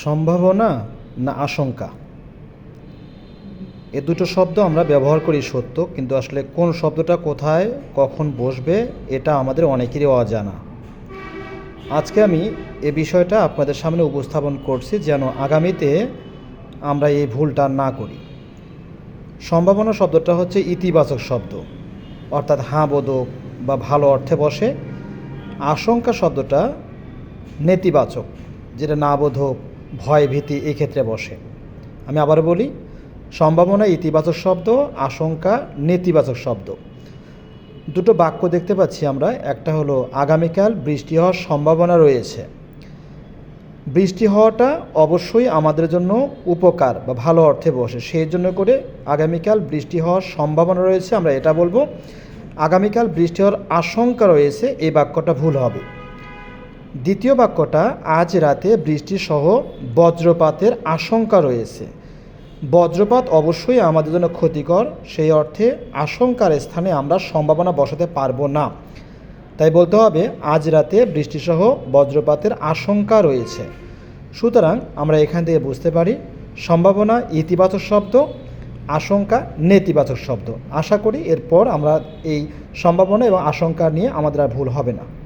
সম্ভাবনা না আশঙ্কা? এ দুটো শব্দ আমরা ব্যবহার করি সত্য, কিন্তু আসলে কোন শব্দটা কোথায়, কখন বসবে, এটা আমাদের অনেকেরই অজানা। আজকে আমি এ বিষয়টা আপনাদের সামনে উপস্থাপন করছি যেন আগামীতে আমরা এই ভুলটা না করি। সম্ভাবনা শব্দটা হচ্ছে ইতিবাচক শব্দ, অর্থাৎ হাঁ বোধক বা ভালো অর্থে বসে। আশঙ্কা শব্দটা নেতিবাচক, যেটা না বোধক ভয় ভীতি এই ক্ষেত্রে বসে। আমি আবার বলি, সম্ভাবনা ইতিবাচক শব্দ, আশঙ্কা নেতিবাচক শব্দ। দুটো বাক্য দেখতে পাচ্ছি আমরা। একটা হলো, আগামীকাল বৃষ্টি হওয়ার সম্ভাবনা রয়েছে। বৃষ্টি হওয়াটা অবশ্যই আমাদের জন্য উপকার বা ভালো অর্থে বসে। সেই জন্য করে আগামীকাল বৃষ্টি হওয়ার সম্ভাবনা রয়েছে। আমরা এটা বলব, আগামীকাল বৃষ্টি হওয়ার আশঙ্কা রয়েছে, এই বাক্যটা ভুল হবে। দ্বিতীয় বাক্যটা, আজ রাতে বৃষ্টিসহ বজ্রপাতের আশঙ্কা রয়েছে। বজ্রপাত অবশ্যই আমাদের জন্য ক্ষতিকর। সেই অর্থে আশঙ্কার স্থানে আমরা সম্ভাবনা বসাতে পারব না। তাই বলতে হবে, আজ রাতে বৃষ্টিসহ বজ্রপাতের আশঙ্কা রয়েছে। সুতরাং আমরা এখান থেকে বুঝতে পারি, সম্ভাবনা ইতিবাচক শব্দ, আশঙ্কা নেতিবাচক শব্দ। আশা করি এরপর আমরা এই সম্ভাবনা এবং আশঙ্কা নিয়ে আমাদের আর ভুল হবে না।